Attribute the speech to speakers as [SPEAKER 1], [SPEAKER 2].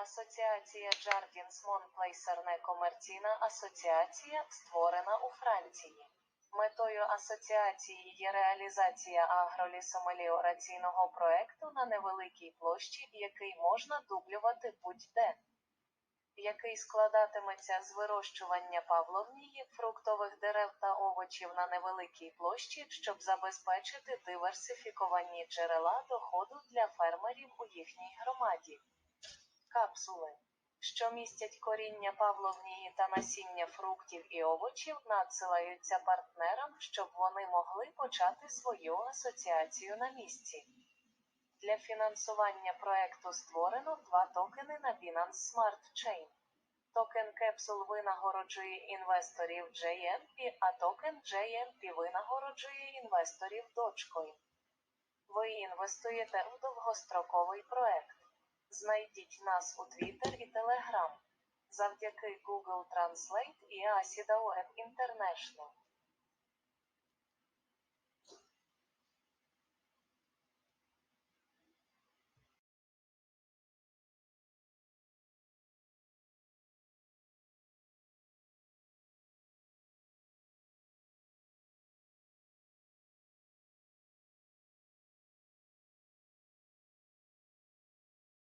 [SPEAKER 1] Асоціація Jardins Monplaisir некомерційна асоціація, створена у Франції. Метою асоціації є реалізація агролісомеліораційного проекту на невеликій площі, який можна дублювати будь-де який складатиметься з вирощування павловнії, фруктових дерев та овочів на невеликій площі, щоб забезпечити диверсифіковані джерела доходу для фермерів у їхній громаді. Капсули, що містять коріння павловнії та насіння фруктів і овочів, надсилаються партнерам, щоб вони могли почати свою асоціацію на місці. Для фінансування проекту створено два токени на Binance Smart Chain. Токен Capsule винагороджує інвесторів JMP, а токен JMP винагороджує інвесторів Dogecoin. Ви інвестуєте у довгостроковий проект. Знайдіть нас у Twitter і Telegram. Завдяки Google Translate і ACIDA Web International.